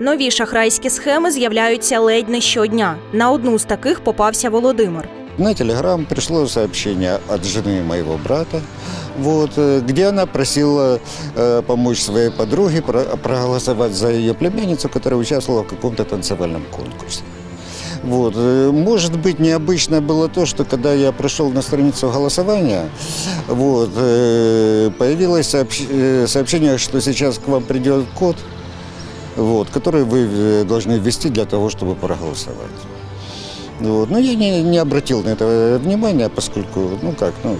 Нові шахрайські схеми з'являються ледь не щодня. На одну з таких попався Володимир. На Телеграм пришло сообщение от жены моего брата, вот, э, где она просила э, помочь своей подруге про- проголосовать за ее племянницу, которая участвовала в каком-то танцевальном конкурсе. Вот. э, Может быть, необычно было то, что когда я пришел на страницу голосования, вот, э, появилось сообщ- э, сообщение, что сейчас к вам придет код, вот, который вы э, должны ввести для того, чтобы проголосовать. Вот. Но я не, не обратил на это внимания, поскольку, ну как, ну,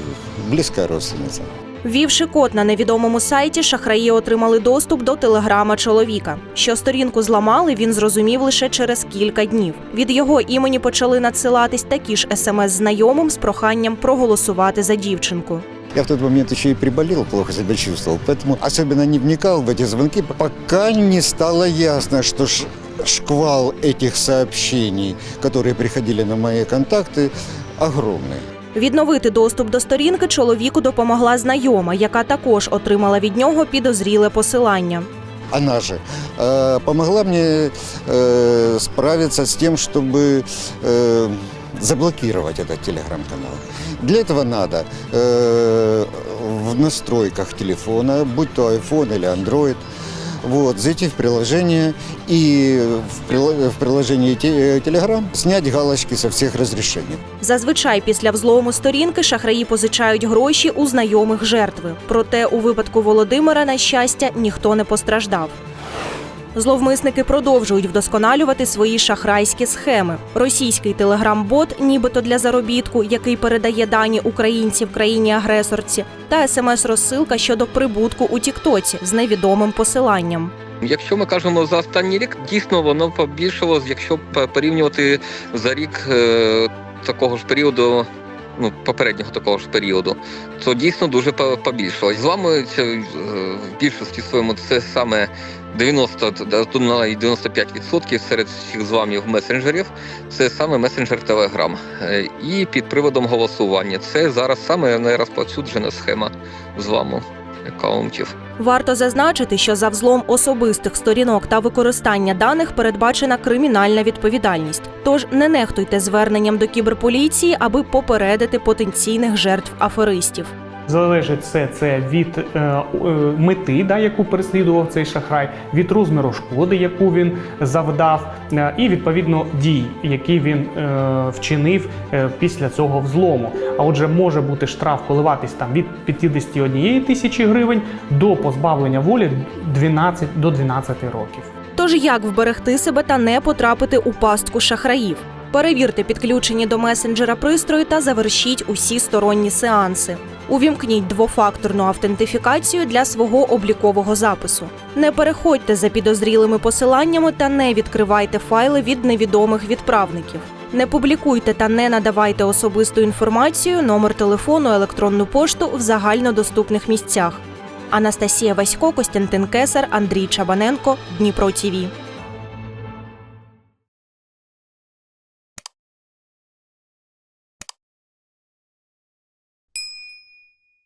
близкая родственница. Ввівши код на невідомому сайті, шахраї отримали доступ до телеграма чоловіка. Що сторінку зламали, він зрозумів лише через кілька днів. Від його імені почали надсилатись такі ж смс знайомим з проханням проголосувати за дівчинку. Я в тот момент еще и приболел, плохо себя чувствовал, поэтому особенно не вникал в эти звонки, пока не стало ясно, что ш- шквал этих сообщений, которые приходили на мои контакты, огромный. Відновити доступ до сторінки чоловіку допомогла знайома, яка також отримала від нього підозріле посилання. она же э, помогла мне э, справиться с тем, чтобы э, заблокировать этот телеграм-канал. Для этого надо э, в настройках телефона, будь то iPhone или Android, вот, зайти в приложение и в, приложении те- Telegram снять галочки со всіх розрішень. Зазвичай після взлому сторінки шахраї позичають гроші у знайомих жертви. Проте у випадку Володимира, на щастя, ніхто не постраждав. Зловмисники продовжують вдосконалювати свої шахрайські схеми. Російський телеграм-бот, нібито для заробітку, який передає дані українців країні-агресорці, та смс-розсилка щодо прибутку у Тіктоці з невідомим посиланням. Якщо ми кажемо за останній рік, дійсно воно побільшало, якщо порівнювати за рік е, такого ж періоду. Ну, попереднього такого ж періоду, то дійсно дуже побільшилось. Зламується е, в більшості своєму це саме 90, да, тут навіть 95% серед всіх зламів месенджерів. Це саме месенджер Telegram. Е, І під приводом голосування. Це зараз саме найрозповсюджена схема зламу акаунтів. Варто зазначити, що за взлом особистих сторінок та використання даних передбачена кримінальна відповідальність. Тож не нехтуйте зверненням до кіберполіції, аби попередити потенційних жертв аферистів. Залежить все це від е, е, мети, да, яку переслідував цей шахрай, від розміру шкоди, яку він завдав, е, і відповідно дій, які він е, вчинив е, після цього взлому. А отже, може бути штраф коливатись там від 51 тисячі гривень до позбавлення волі 12 до 12 років. Тож як вберегти себе та не потрапити у пастку шахраїв? Перевірте підключені до месенджера пристрої та завершіть усі сторонні сеанси. Увімкніть двофакторну автентифікацію для свого облікового запису. Не переходьте за підозрілими посиланнями та не відкривайте файли від невідомих відправників. Не публікуйте та не надавайте особисту інформацію, номер телефону, електронну пошту в загальнодоступних місцях. Анастасія Васько, Костянтин Кесар, Андрій Чабаненко, Дніпро ТІВІ.